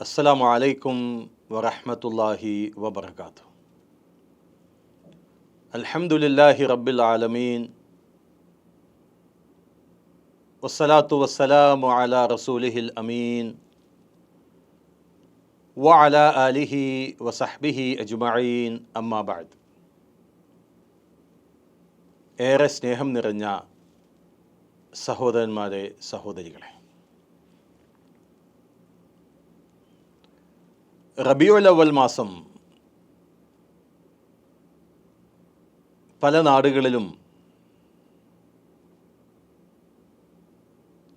അസ്സലാമു അലൈക്കും വറഹ്മത്തുള്ളാഹി വബർക്കാത്തു അൽഹംദുലില്ലാഹി റബ്ബിൽ ആലമീൻ വസ്സലാത്തു വസ്സലാമു അലാ റസൂലിഹിൽ അമീൻ വഅല ആലിഹി വസഹ്ബിഹി അജ്മഈൻ അമ്മാ ബഅദ് ഏറെ സ്നേഹം നിറഞ്ഞ സഹോദരന്മാരെ സഹോദരികളെ റബിയുൽ അവൽ മാസം പല നാടുകളിലും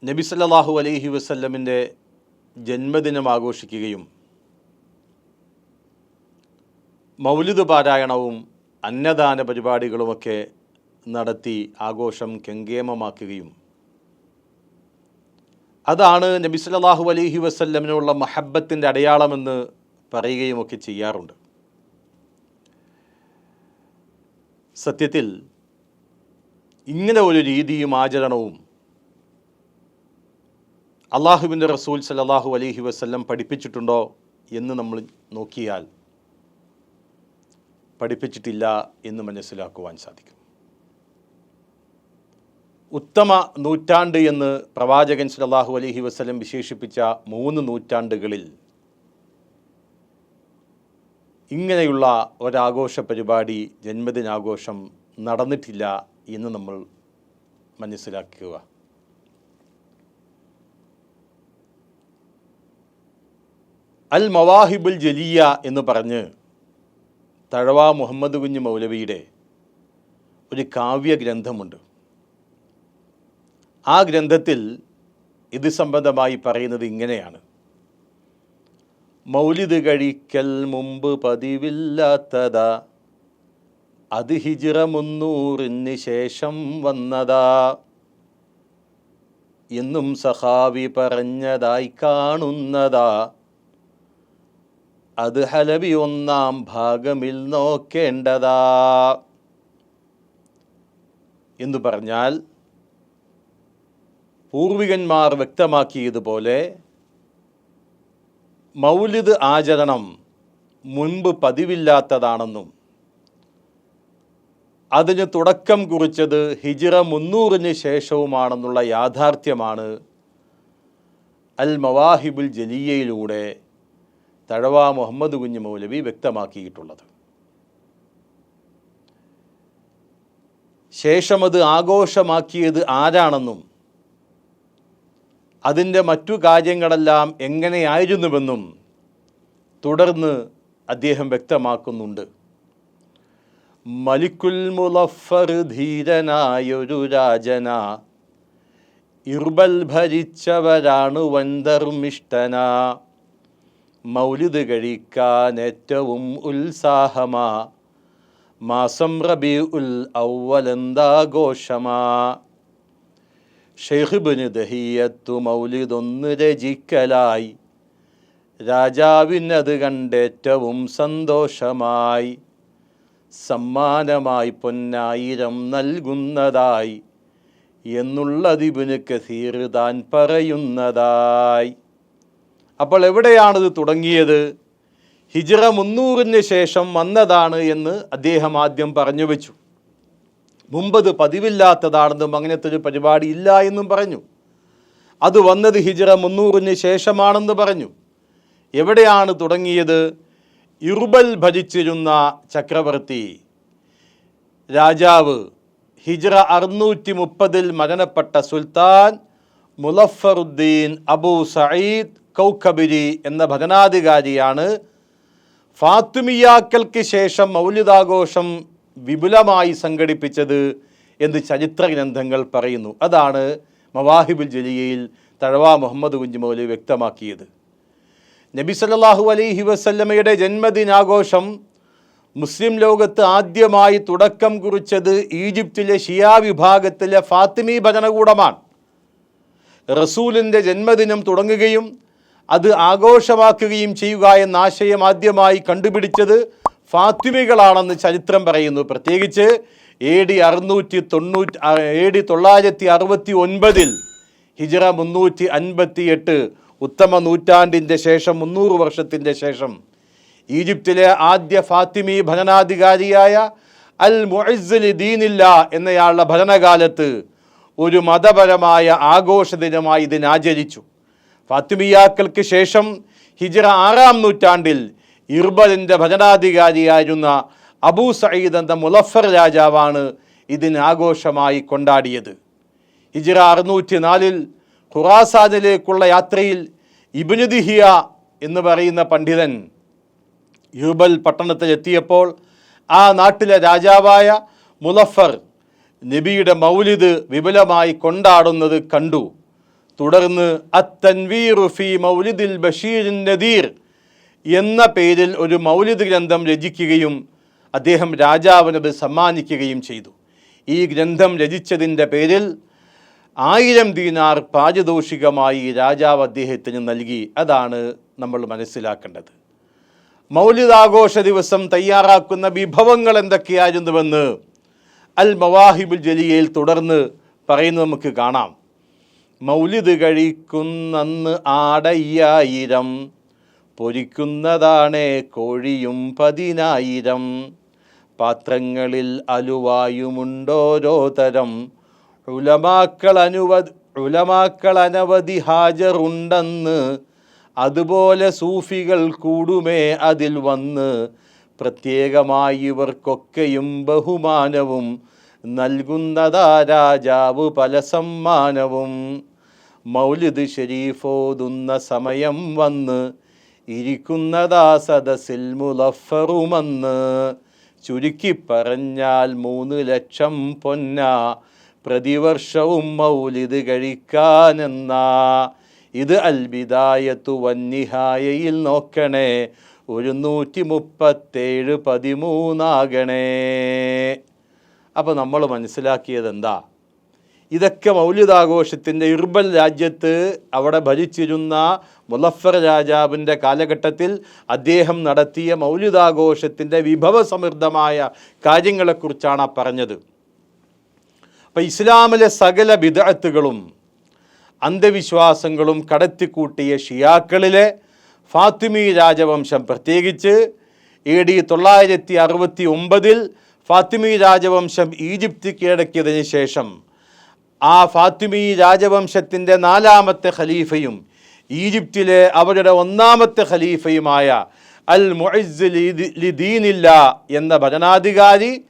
നബി സല്ലാഹു അലൈഹി വസല്ലമിന്റെ ജന്മദിനം ആഘോഷിക്കുകയും മൗലിദ് പാരായണവും അന്നദാന പരിപാടികളുമൊക്കെ നടത്തി ആഘോഷം കെങ്കേമമാക്കുകയും. അതാണ് നബി സല്ലല്ലാഹു അലൈഹി വസല്ലമിനുള്ള മഹബത്തിന്റെ അടയാളമെന്ന് പറയുകയുമൊക്കെ ചെയ്യാറുണ്ട്. സത്യത്തിൽ ഇങ്ങനെ ഒരു രീതിയും ആചരണവും അള്ളാഹുവിന്റെ റസൂൽ സല്ലല്ലാഹു അലഹി വസ്ല്ലം പഠിപ്പിച്ചിട്ടുണ്ടോ എന്ന് നമ്മൾ നോക്കിയാൽ പഠിപ്പിച്ചിട്ടില്ല എന്ന് മനസ്സിലാക്കുവാൻ സാധിക്കും. ഉത്തമ നൂറ്റാണ്ട് എന്ന് പ്രവാചകൻ സല്ലല്ലാഹു അലഹി വസല്ലം വിശേഷിപ്പിച്ച മൂന്ന് നൂറ്റാണ്ടുകളിൽ ഇങ്ങനെയുള്ള ഒരാഘോഷ പരിപാടി ജന്മദിനാഘോഷം നടന്നിട്ടില്ല എന്ന് നമ്മൾ മനസ്സിലാക്കുക. അൽ മവാഹിബുൽ ജലിയ എന്ന് പറഞ്ഞ് തഴവ മുഹമ്മദ് കുഞ്ഞ് മൗലവിയുടെ ഒരു കാവ്യഗ്രന്ഥമുണ്ട്. ആ ഗ്രന്ഥത്തിൽ ഇത് സംബന്ധമായി പറയുന്നത് ഇങ്ങനെയാണ്. മൗലിദ് കഴിക്കൽ മുമ്പ് പതിവില്ലാത്തതാ. അത് ഹിജിറ മുന്നൂറിന് ശേഷം വന്നതാ. എന്നും സഹാവി പറഞ്ഞതായി കാണുന്നതാ. അത് ഹലബി ഒന്നാം ഭാഗമിൽ നോക്കേണ്ടതാ. എന്ന് പറഞ്ഞാൽ പൂർവികന്മാർ വ്യക്തമാക്കിയതുപോലെ മൗലിദ് ആചരണം മുൻപ് പതിവില്ലാത്തതാണെന്നും അതിന് തുടക്കം കുറിച്ചത് ഹിജിറ മുന്നൂറിന് ശേഷവുമാണെന്നുള്ള യാഥാർത്ഥ്യമാണ് അൽ മവാഹിബുൽ ജലിയയിലൂടെ തഴവ മുഹമ്മദ് കുഞ്ഞ് മൗലവി വ്യക്തമാക്കിയിട്ടുള്ളത്. ശേഷമത് ആഘോഷമാക്കിയത് ആരാണെന്നും അതിന്റെ മറ്റു കാര്യങ്ങളെല്ലാം എങ്ങനെയായിരുന്നുവെന്നും തുടർന്ന് അദ്ദേഹം വ്യക്തമാക്കുന്നുണ്ട്. മലിക്കുൽ മുലഫർ ധീരനായൊരു രാജന ഇർബൽ ഭരിച്ചവരാണ് വൻധർമ്മിഷ്ടന മൗലിത് കഴിക്കാൻ ഏറ്റവും ഉത്സാഹമാ മാസം റബി ഉൽ ഔവലെന്താഘോഷമാ ഷെയ്ഖിബിന് ദഹിയത്തു മൗലിദൊന്ന് രചിക്കലായി. രാജാവിനത് കണ്ടേറ്റവും സന്തോഷമായി. സമ്മാനമായി പൊന്നായിരം നൽകുന്നതായി. എന്നുള്ളതിബിന് കസീർ താൻ പറയുന്നതായി. അപ്പോൾ എവിടെയാണിത് തുടങ്ങിയത്? ഹിജറ മുന്നൂറിന് ശേഷം വന്നതാണ് എന്ന് അദ്ദേഹം ആദ്യം പറഞ്ഞു വെച്ചു. മുമ്പത് പതിവില്ലാത്തതാണെന്നും അങ്ങനത്തെ ഒരു പരിപാടി ഇല്ല എന്നും പറഞ്ഞു. അത് വന്നത് ഹിജറ മുന്നൂറിന് ശേഷമാണെന്ന് പറഞ്ഞു. എവിടെയാണ് തുടങ്ങിയത്? ഇറുബൽ ഭരിച്ചിരുന്ന ചക്രവർത്തി. രാജാവ് ഹിജറ അറുന്നൂറ്റി മുപ്പതിൽ മരണപ്പെട്ട സുൽത്താൻ മുലഫറുദ്ദീൻ അബു സയ്യിദ് കൗക്കബിരി എന്ന ഭരണാധികാരിയാണ് ഫാത്തുമിയാക്കൽക്ക് ശേഷം മൗലിതാഘോഷം വിപുലമായി സംഘടിപ്പിച്ചത് എന്ന് ചരിത്ര ഗ്രന്ഥങ്ങൾ പറയുന്നു. അതാണ് മവാഹിബുൽ ജലിയയിൽ തഴവ മുഹമ്മദ് കുഞ്ഞ് മൗലി വ്യക്തമാക്കിയത്. നബി സല്ലല്ലാഹു അലൈഹി വസല്ലമയുടെ ജന്മദിനാഘോഷം മുസ്ലിം ലോകത്ത് ആദ്യമായി തുടക്കം കുറിച്ചത് ഈജിപ്തിലെ ഷിയാ വിഭാഗത്തിലെ ഫാത്തിമി ഭജനകൂടമാണ് റസൂലിന്റെ ജന്മദിനം തുടങ്ങുകയും അത് ആഘോഷമാക്കുകയും ചെയ്യുക എന്ന ആശയം ആദ്യമായി കണ്ടുപിടിച്ചത് ഫാത്തിമികളാണെന്ന് ചരിത്രം പറയുന്നു. പ്രത്യേകിച്ച് എ ഡി അറുന്നൂറ്റി തൊണ്ണൂറ്റി എ ഡി തൊള്ളായിരത്തി അറുപത്തി ഒൻപതിൽ ഹിജറ മുന്നൂറ്റി അൻപത്തി എട്ട് ഉത്തമ നൂറ്റാണ്ടിന്റെ ശേഷം മുന്നൂറ് വർഷത്തിന്റെ ശേഷം ഈജിപ്തിലെ ആദ്യ ഫാത്തിമി ഭരണാധികാരിയായ അൽ മുഅസ്സലി ദീനില്ല എന്നയാളുടെ ഭരണകാലത്ത് ഒരു മതപരമായ ആഘോഷ ദിനമായി ഇതിനാചരിച്ചു ഫാത്തിമിയാക്കൾക്ക് ശേഷം ഹിജറ ആറാം നൂറ്റാണ്ടിൽ ഇർബലിന്റെ ഭരണാധികാരിയായിരുന്ന അബൂ സയ്യിദ് എന്ന മുലഫർ രാജാവാണ് ഇതിനാഘോഷമായി കൊണ്ടാടിയത്. ഹിജ്റ അറുന്നൂറ്റി നാലിൽ ഖുറാസാദിലേക്കുള്ള യാത്രയിൽ ഇബിനുദിഹിയ എന്ന് പറയുന്ന പണ്ഡിതൻ യൂബൽ പട്ടണത്തിൽ എത്തിയപ്പോൾ ആ നാട്ടിലെ രാജാവായ മുലഫർ നബിയുടെ മൗലിദ് വിപുലമായി കൊണ്ടാടുന്നത് കണ്ടു. തുടർന്ന് അത്തൻവീർ ഫി മൗലിദിൽ ബഷീർ നദീർ എന്ന പേരിൽ ഒരു മൗലിദ് ഗ്രന്ഥം രചിക്കുകയും അദ്ദേഹം രാജാവിനത് സമ്മാനിക്കുകയും ചെയ്തു. ഈ ഗ്രന്ഥം രചിച്ചതിന്റെ പേരിൽ ആയിരം ദീനാർ പാരിതോഷികമായി രാജാവ് അദ്ദേഹത്തിന് നൽകി. അതാണ് നമ്മൾ മനസ്സിലാക്കേണ്ടത്. മൗലിദാഘോഷ ദിവസം തയ്യാറാക്കുന്ന വിഭവങ്ങൾ എന്തൊക്കെയായിരുന്നുവെന്ന് അൽ മവാഹിബുൽ ജലിയയിൽ തുടർന്ന് പറയുന്നത് നമുക്ക് കാണാം. മൗലിദ് കഴിക്കുന്നന്ന് ആടയ്യായിരം പൊരിക്കുന്നതാണേ കോഴിയും പതിനായിരം. പാത്രങ്ങളിൽ അലുവായുമുണ്ടോരോ തരം. ഉലമാക്കൾ അനുവ ഉലമാക്കൾ അനവധി ഹാജറുണ്ടെന്ന് അതുപോലെ സൂഫികൾ കൂടുമേ അതിൽ വന്ന്. പ്രത്യേകമായി ഇവർക്കൊക്കെയും ബഹുമാനവും നൽകുന്നതാ രാജാവ് പല സമ്മാനവും. മൗലിദ് ഷരീഫോതുന്ന സമയം വന്ന് ഇരിക്കുന്നതാ സദസ്സിൽ മുലഫറുമെന്ന് ചുരുക്കി പറഞ്ഞാൽ മൂന്ന് ലക്ഷം പൊന്ന പ്രതിവർഷവും മൗലിത് കഴിക്കാനെന്ന. ഇത് അൽബിദായത്തു വന്നിഹായയിൽ നോക്കണേ ഒരു നൂറ്റി മുപ്പത്തേഴ് പതിമൂന്നാകണേ. അപ്പോൾ നമ്മൾ മനസ്സിലാക്കിയത് എന്താ ഇതൊക്കെ മൗല്യദാഘോഷത്തിന്റെ ഇർബൽ രാജ്യത്ത് അവിടെ ഭരിച്ചിരുന്ന മുലഫർ രാജാവിന്റെ കാലഘട്ടത്തിൽ അദ്ദേഹം നടത്തിയ മൗലിദാഘോഷത്തിന്റെ വിഭവസമൃദ്ധമായ കാര്യങ്ങളെക്കുറിച്ചാണ് പറഞ്ഞത്. അപ്പം ഇസ്ലാമിലെ സകല വിദഗ്ധകളും അന്ധവിശ്വാസങ്ങളും കടത്തിക്കൂട്ടിയ ഷിയാക്കളിലെ ഫാത്തിമി രാജവംശം പ്രത്യേകിച്ച് എ ഡി തൊള്ളായിരത്തി അറുപത്തി ഒമ്പതിൽ ഫാത്തിമി രാജവംശം ഈജിപ്ത് കീഴടക്കിയതിന് ശേഷം ആ ഫാത്തിമി രാജവംശത്തിന്റെ നാലാമത്തെ ഖലീഫയും ഈജിപ്തിലെ അവരുടെ ഒന്നാമത്തെ ഖലീഫയുമായ അൽ മുഅസ് ലിദീനില്ല എന്ന ഭരണാധികാരി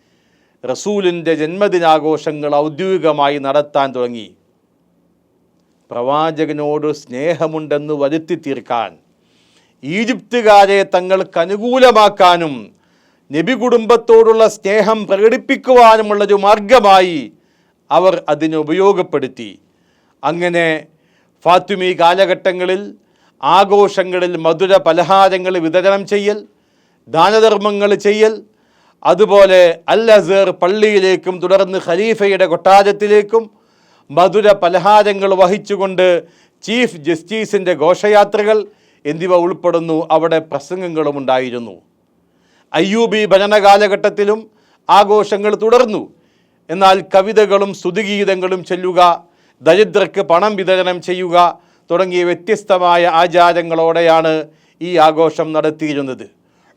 റസൂലിന്റെ ജന്മദിനാഘോഷങ്ങൾ ഔദ്യോഗികമായി നടത്താൻ തുടങ്ങി. പ്രവാചകനോട് സ്നേഹമുണ്ടെന്ന് വരുത്തി തീർക്കാൻ ഈജിപ്തുകാരെ തങ്ങൾക്ക് അനുകൂലമാക്കാനും നബി കുടുംബത്തോടുള്ള സ്നേഹം പ്രകടിപ്പിക്കുവാനുമുള്ളൊരു മാർഗമായി അവർ അതിനെ ഉപയോഗപ്പെടുത്തി. അങ്ങനെ ഫാത്തിമി കാലഘട്ടങ്ങളിൽ ആഘോഷങ്ങളിൽ മധുര പലഹാരങ്ങൾ വിതരണം ചെയ്യൽ ദാനധർമ്മങ്ങൾ ചെയ്യൽ അതുപോലെ അൽ അസർ പള്ളിയിലേക്കും തുടർന്ന് ഖലീഫയുടെ കൊട്ടാരത്തിലേക്കും മധുര പലഹാരങ്ങൾ വഹിച്ചുകൊണ്ട് ചീഫ് ജസ്റ്റിസിന്റെ ഘോഷയാത്രകൾ എന്നിവ ഉൾപ്പെടുന്നു. അവിടെ പ്രസംഗങ്ങളും ഉണ്ടായിരുന്നു. അയ്യൂബി ഭരണകാലഘട്ടത്തിലും ആഘോഷങ്ങൾ തുടർന്നു. എന്നാൽ കവിതകളും സ്തുതിഗീതങ്ങളും ചൊല്ലുക ദരിദ്രർക്ക് പണം വിതരണം ചെയ്യുക തുടങ്ങിയ വ്യത്യസ്തമായ ആചാരങ്ങളോടെയാണ് ഈ ആഘോഷം നടത്തിയിരുന്നത്.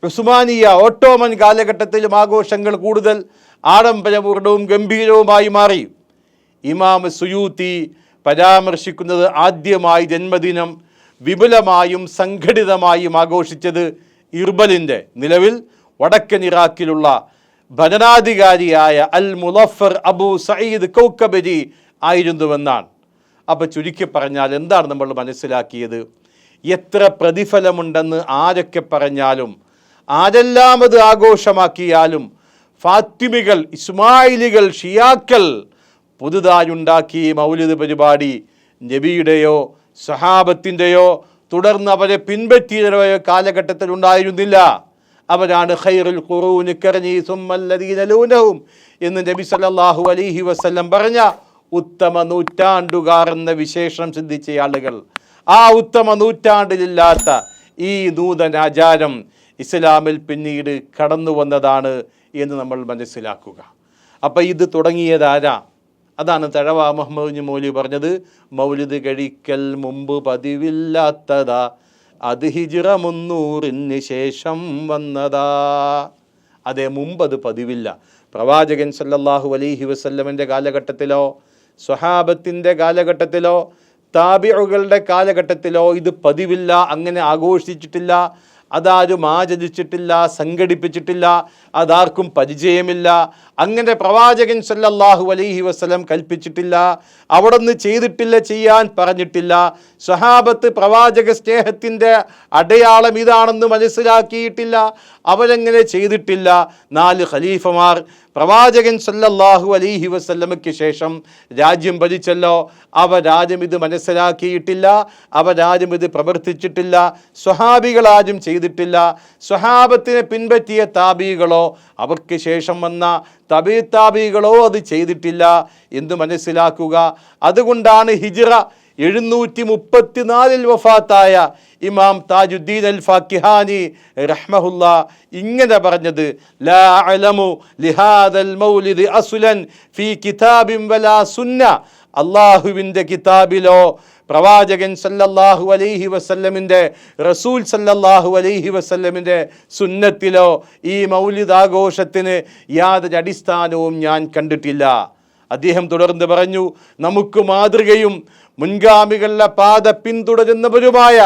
ഉസ്മാനിയ ഓട്ടോമൻ കാലഘട്ടത്തിലും ആഘോഷങ്ങൾ കൂടുതൽ ആഡംബരപൂർണവും ഗംഭീരവുമായി മാറി. ഇമാം സുയൂത്തി പരാമർശിക്കുന്നത് ആദ്യമായി ജന്മദിനം വിപുലമായും സംഘടിതമായും ആഘോഷിച്ചത് ഇർബലിന്റെ നിലവിൽ വടക്കൻ ഇറാഖിലുള്ള ഭരണാധികാരിയായ അൽ മുലഫർ അബു സയ്യിദ് കൗക്കബരി ആയിരുന്നുവെന്നാണ്. അപ്പോൾ ചുരുക്കി പറഞ്ഞാൽ എന്താണ് നമ്മൾ മനസ്സിലാക്കിയത്? എത്ര പ്രതിഫലമുണ്ടെന്ന് ആരൊക്കെ പറഞ്ഞാലും ആരെല്ലാം അത് ആഘോഷമാക്കിയാലും ഫാത്തിമികൾ ഇസ്മായിലികൾ ഷിയാക്കൾ പുതുതായി ഉണ്ടാക്കിയ മൗലിദ് പരിപാടി നബിയുടെയോ സഹാബത്തിന്റെയോ തുടർന്ന് അവരെ പിൻപറ്റിയവരോ കാലഘട്ടത്തിൽ ഉണ്ടായിരുന്നില്ല അവരാണ് ഖൈറുൽ ഖുറൂന് കർനി സുമ്മല്ലദീന ലൂനഹും എന്ന് നബി സല്ലല്ലാഹു അലൈഹി വസല്ലം പറഞ്ഞ ഉത്തമ നൂറ്റാണ്ടുകാർ എന്ന വിശേഷണം സിദ്ധിച്ച ആളുകൾ. ആ ഉത്തമ നൂറ്റാണ്ടിലില്ലാത്ത ഈ നൂതനാചാരം ഇസ്ലാമിൽ പിന്നീട് കടന്നു വന്നതാണ് എന്ന് നമ്മൾ മനസ്സിലാക്കുക. അപ്പോൾ ഇത് തുടങ്ങിയതാരാ അതാണ് തഴവ മുഹമ്മദ് മൗലി പറഞ്ഞത് മൗലിദ് കഴിക്കൽ മുമ്പ് പതിവില്ലാത്തതാ. അത് ഹിജിറ മുന്നൂറിന് ശേഷം വന്നതാ. അതെ മുമ്പ് അത് പതിവില്ല. പ്രവാചകൻ സല്ലല്ലാഹു അലൈഹി വസല്ലമന്റെ കാലഘട്ടത്തിലോ സ്വഹാബത്തിന്റെ കാലഘട്ടത്തിലോ താബിഉകളുടെ കാലഘട്ടത്തിലോ ഇത് പതിവില്ല അങ്ങനെ ആഘോഷിച്ചിട്ടില്ല. അതാരും ആചരിച്ചിട്ടില്ല സംഘടിപ്പിച്ചിട്ടില്ല അതാർക്കും പരിചയമില്ല. അങ്ങനെ പ്രവാചകൻ സല്ലല്ലാഹു അലൈഹി വസ്ലം കൽപ്പിച്ചിട്ടില്ല അവിടെ നിന്ന് ചെയ്തിട്ടില്ല ചെയ്യാൻ പറഞ്ഞിട്ടില്ല. സ്വഹാബത്ത് പ്രവാചക സ്നേഹത്തിന്റെ അടയാളം ഇതാണെന്ന് മനസ്സിലാക്കിയിട്ടില്ല അവരങ്ങനെ ചെയ്തിട്ടില്ല. നാല് ഖലീഫമാർ പ്രവാചകൻ സല്ലല്ലാഹു അലൈഹി വസല്ലമയ്ക്ക് ശേഷം രാജ്യം ഭരിച്ചല്ലോ. അവ രാജ്യം ഇത് മനസ്സിലാക്കിയിട്ടില്ല. അവ രാജ്യം ഇത് പ്രവർത്തിച്ചിട്ടില്ല. സ്വഹാബികളാരും ചെയ്തിട്ടില്ല. സ്വഹാബത്തിനെ പിൻപറ്റിയ താബികളോ അവർക്ക് ശേഷം വന്ന തബീ താബികളോ അത് ചെയ്തിട്ടില്ല. എന്ന് മനസ്സിലാക്കുക? അതുകൊണ്ടാണ് ഹിജ്റ എഴുന്നൂറ്റി മുപ്പത്തിനാലിൽ വഫാത്തായ ഇമാം താജുദ്ദീൻ അൽ ഫാക്കിഹാനി റഹ്മഹുല്ല ഇങ്ങനെ പറഞ്ഞത് ലാ അലമു ലിഹാദൽ ഫീ കിതാബിൻ വലാ സുന്ന. അള്ളാഹുവിന്റെ കിതാബിലോ പ്രവാചകൻ സല്ലല്ലാഹു അലൈഹി വസല്ലമിന്റെ റസൂൽ സല്ലല്ലാഹു അലൈഹി വസല്ലമിന്റെ സുന്നത്തിലോ ഈ മൗലിദാഘോഷത്തിന് യാതൊരു അടിസ്ഥാനവും ഞാൻ കണ്ടിട്ടില്ല. അദ്ദേഹം തുടർന്ന് പറഞ്ഞു നമുക്ക് മാതൃകയും മുൻഗാമികളുടെ പാത പിന്തുടരുന്നവരുമായ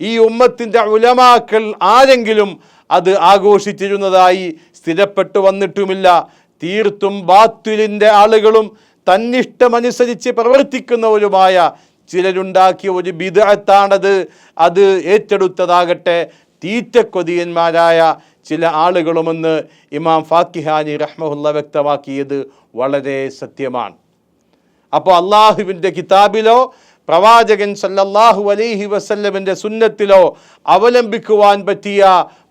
ഈ ഉമ്മത്തിന്റെ ഉലമാക്കൾ ആരെങ്കിലും അത് ആഘോഷിച്ചിരുന്നതായി സ്ഥിരപ്പെട്ടു വന്നിട്ടുമില്ല. തീർത്തും ബാത്തുലിന്റെ ആളുകളും തന്നിഷ്ടമനുസരിച്ച് പ്രവർത്തിക്കുന്നവരുമായ ചിലരുണ്ടാക്കിയ ഒരു ബിദത്താണത് അത് ഏറ്റെടുത്തതാകട്ടെ തീറ്റക്കൊതിയന്മാരായ ചില ആളുകളുമെന്ന് ഇമാം ഫാക്കിഹാനി റഹ്മുല്ല വ്യക്തമാക്കിയത് വളരെ സത്യമാണ്. അപ്പോൾ അള്ളാഹുവിന്റെ കിതാബിലോ പ്രവാചകൻ സല്ലല്ലാഹു അലൈഹി വസല്ലമിന്റെ സുന്നത്തിലോ അവലംബിക്കുവാൻ പറ്റിയ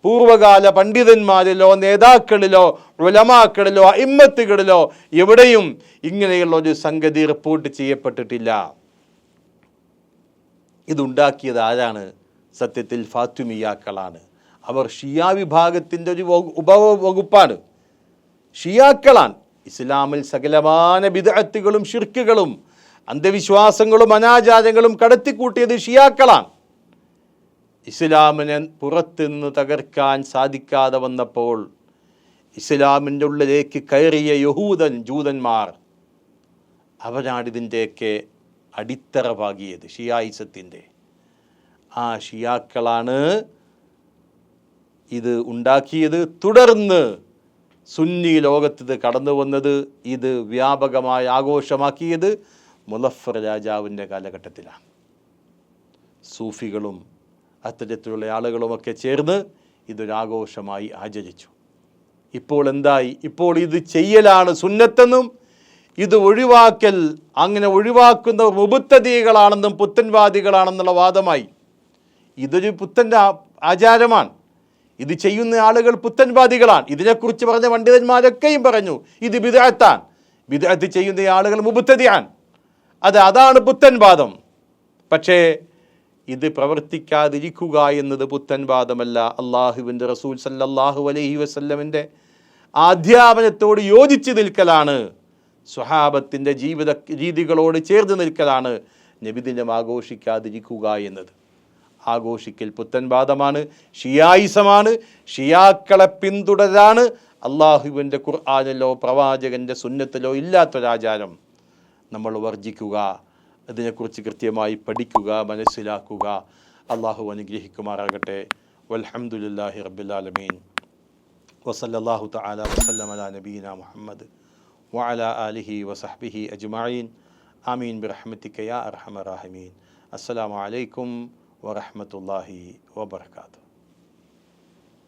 പൂർവകാല പണ്ഡിതന്മാരിലോ നേതാക്കളിലോ ഉലമാക്കളിലോ ഇമ്മത്തുകളിലോ എവിടെയും ഇങ്ങനെയുള്ള ഒരു സംഗതി റിപ്പോർട്ട് ചെയ്യപ്പെട്ടിട്ടില്ല. ഇതുണ്ടാക്കിയത് ആരാണ്? സത്യത്തിൽ ഫാത്തുമിയാക്കളാണ്. അവർ ഷിയാ വിഭാഗത്തിന്റെ ഒരു ഉപവകുപ്പാണ് ഷിയാക്കളാണ്. ഇസ്ലാമിൽ സകലമാന വിദഗത്തുകളും ഷിർക്കുകളും അന്ധവിശ്വാസങ്ങളും അനാചാരങ്ങളും കടത്തിക്കൂട്ടിയത് ഷിയാക്കളാണ്. ഇസ്ലാമിനെ പുറത്തുനിന്ന് തകർക്കാൻ സാധിക്കാതെ വന്നപ്പോൾ ഇസ്ലാമിന്റെ ഉള്ളിലേക്ക് കയറിയ യഹൂദൻ ജൂതന്മാർ അവരാണിതിന്റെയൊക്കെ അടിത്തറ പാകിയത് ഷിയായിസത്തിന്റെ. ആ ഷിയാക്കളാണ് ഇത് ഉണ്ടാക്കിയത്. തുടർന്ന് സുന്നി ലോകത്ത് ഇത് കടന്നു വന്നത് ഇത് വ്യാപകമായി ആഘോഷമാക്കിയത് മുലഫർ രാജാവിന്റെ കാലഘട്ടത്തിലാണ്. സൂഫികളും അത്തരത്തിലുള്ള ആളുകളുമൊക്കെ ചേർന്ന് ഇതൊരാഘോഷമായി ആചരിച്ചു. ഇപ്പോൾ എന്തായി? ഇപ്പോൾ ഇത് ചെയ്യലാണ് സുന്നത്തെന്നും ഇത് ഒഴിവാക്കൽ അങ്ങനെ ഒഴിവാക്കുന്ന മുബുത്തതികളാണെന്നും പുത്തൻവാദികളാണെന്നുള്ള വാദമായി. ഇതൊരു പുത്തന്റെ ആചാരമാണ്. ഇത് ചെയ്യുന്ന ആളുകൾ പുത്തൻവാദികളാണ്. ഇതിനെക്കുറിച്ച് പറഞ്ഞ പണ്ഡിതന്മാരൊക്കെയും പറഞ്ഞു ഇത് വിദഗ്ധാൻ വിദഗ്ധ ചെയ്യുന്ന ആളുകൾ മുബുദ്ധതിയാണ് അത് അതാണ് പുത്തൻവാദം. പക്ഷേ ഇത് പ്രവർത്തിക്കാതിരിക്കുക എന്നത് പുത്തൻവാദമല്ല. അള്ളാഹുവിന്റെ റസൂൽ സല്ലാഹു അലൈഹി വസ്ല്ലമിന്റെ ആധ്യാപനത്തോട് യോജിച്ച് നിൽക്കലാണ്. സ്വഹാബത്തിന്റെ ജീവിത രീതികളോട് ചേർന്ന് നിൽക്കലാണ്. നബിദിനം ആഘോഷിക്കാതിരിക്കുക എന്നത്. ആഘോഷിക്കൽ. പുത്തൻവാദമാണ് ഷിയായിസമാണ് ഷിയാക്കളെ പിന്തുടരാണ് അള്ളാഹുവിന്റെ ഖുർആാനിലോ പ്രവാചകന്റെ സുന്നത്തിലോ ഇല്ലാത്തൊരാചാരം. നമ്മൾ വർജിക്കുക അതിനെക്കുറിച്ച് കൃത്യമായി പഠിക്കുക മനസ്സിലാക്കുക. അള്ളാഹു അനുഗ്രഹിക്കുമാറാകട്ടെ. വൽഹംദുലില്ലാഹി റബുലാലമീൻ വസല്ലല്ലാഹു തആല വസല്ലം അലാ നബീന മുഹമ്മദ് വഅലാ ആലിഹി വസഹ്ബിഹി അജ്മായീൻ ആമീൻ ബിറഹ്മതിക യാ അർഹമർ ورحمة الله وبركاته.